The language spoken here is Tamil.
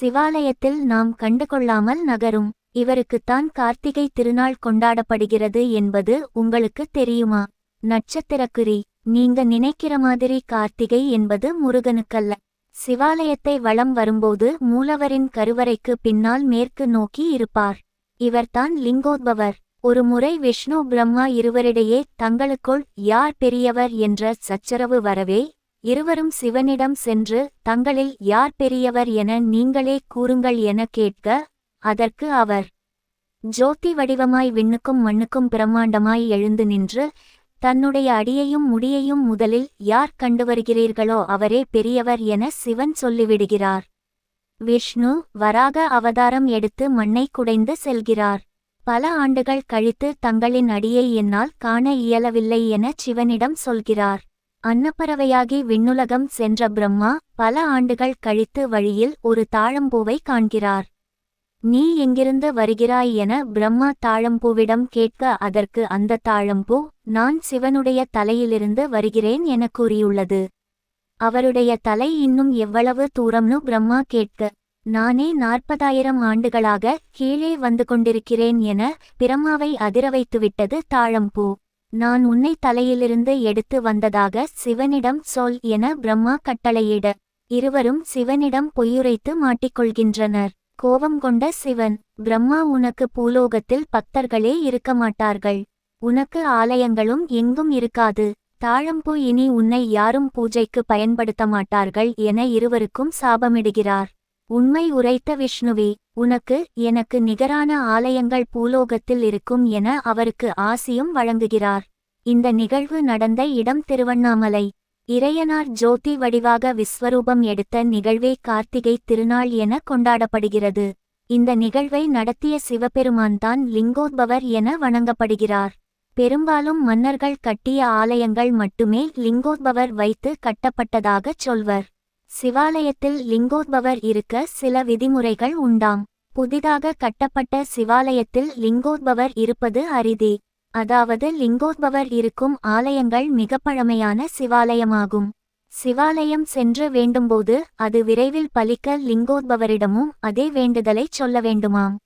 சிவாலயத்தில் நாம் கண்டுகொள்ளாமல் நகரும். இவருக்குத்தான் கார்த்திகை திருநாள் கொண்டாடப்படுகிறது என்பது உங்களுக்கு தெரியுமா? நட்சத்திரக்குறி நீங்க நினைக்கிற மாதிரி கார்த்திகை என்பது முருகனுக்கல்ல. சிவாலயத்தை வளம் வரும்போது மூலவரின் கருவறைக்கு பின்னால் மேற்கு நோக்கி இருப்பார். இவர்தான் லிங்கோத்பவர். ஒரு முறை விஷ்ணு பிரம்மா இருவரிடையே தங்களுக்குள் யார் பெரியவர் என்ற சச்சரவு வரவே இருவரும் சிவனிடம் சென்று தங்களில் யார் பெரியவர் என நீங்களே கூறுங்கள் என கேட்க அதற்கு அவர் ஜோதி வடிவமாய் விண்ணுக்கும் மண்ணுக்கும் பிரம்மாண்டமாய் எழுந்து நின்று தன்னுடைய அடியையும் முடியையும் முதலில் யார் கண்டு வருகிறீர்களோ அவரே பெரியவர் என சிவன் சொல்லிவிடுகிறார். விஷ்ணு வராக அவதாரம் எடுத்து மண்ணை குடைந்து செல்கிறார். பல ஆண்டுகள் கழித்து தங்களின் அடியை என்னால் காண இயலவில்லை என சிவனிடம் சொல்கிறார். அன்னப்பறவையாகி விண்ணுலகம் சென்ற பிரம்மா பல ஆண்டுகள் கழித்து வழியில் ஒரு தாழம்பூவை காண்கிறார். நீ எங்கிருந்து வருகிறாய் என பிரம்மா தாழம்பூவிடம் கேட்க அதற்கு அந்த தாழம்பூ நான் சிவனுடைய தலையிலிருந்து வருகிறேன் என கூறியுள்ளது. அவருடைய தலை இன்னும் எவ்வளவு தூரம்னு பிரம்மா கேட்க நானே நாற்பதாயிரம் ஆண்டுகளாக கீழே வந்து கொண்டிருக்கிறேன் என பிரம்மாவை அதிர வைத்துவிட்டது தாழம்பூ. நான் உன்னை தலையிலிருந்து எடுத்து வந்ததாக சிவனிடம் சொல் என பிரம்மா கட்டளையிட. இருவரும் சிவனிடம் பொய்யுரைத்து மாட்டிக்கொள்கின்றனர். கோபம் கொண்ட சிவன் பிரம்மா உனக்கு பூலோகத்தில் பக்தர்களே இருக்க மாட்டார்கள். உனக்கு ஆலயங்களும் எங்கும் இருக்காது. தாழம்பூ இனி உன்னை யாரும் பூஜைக்கு பயன்படுத்த மாட்டார்கள் என இருவருக்கும் சாபமிடுகிறார். உண்மை உரைத்த விஷ்ணுவே உனக்கு எனக்கு நிகரான ஆலயங்கள் பூலோகத்தில் இருக்கும் என அவருக்கு ஆசியும் வழங்குகிறார். இந்த நிகழ்வு நடந்த இடம் திருவண்ணாமலை. இறையனார் ஜோதி வடிவாக விஸ்வரூபம் எடுத்த நிகழ்வே கார்த்திகை திருநாள் என கொண்டாடப்படுகிறது. இந்த நிகழ்வை நடத்திய சிவபெருமான்தான் லிங்கோத்பவர் என வணங்கப்படுகிறார். பெரும்பாலும் மன்னர்கள் கட்டிய ஆலயங்கள் மட்டுமே லிங்கோத்பவர் வைத்து கட்டப்பட்டதாகச் சொல்வர். சிவாலயத்தில் லிங்கோத்பவர் இருக்க சில விதிமுறைகள் உண்டாம். புதிதாக கட்டப்பட்ட சிவாலயத்தில் லிங்கோத்பவர் இருப்பது அரிதே. அதாவது லிங்கோத்பவர் இருக்கும் ஆலயங்கள் மிக பழமையான சிவாலயமாகும். சிவாலயம் சென்று வேண்டும்போது அது விரைவில் பலிக்க லிங்கோத்பவரிடமும் அதே வேண்டுதலை சொல்ல வேண்டுமாம்.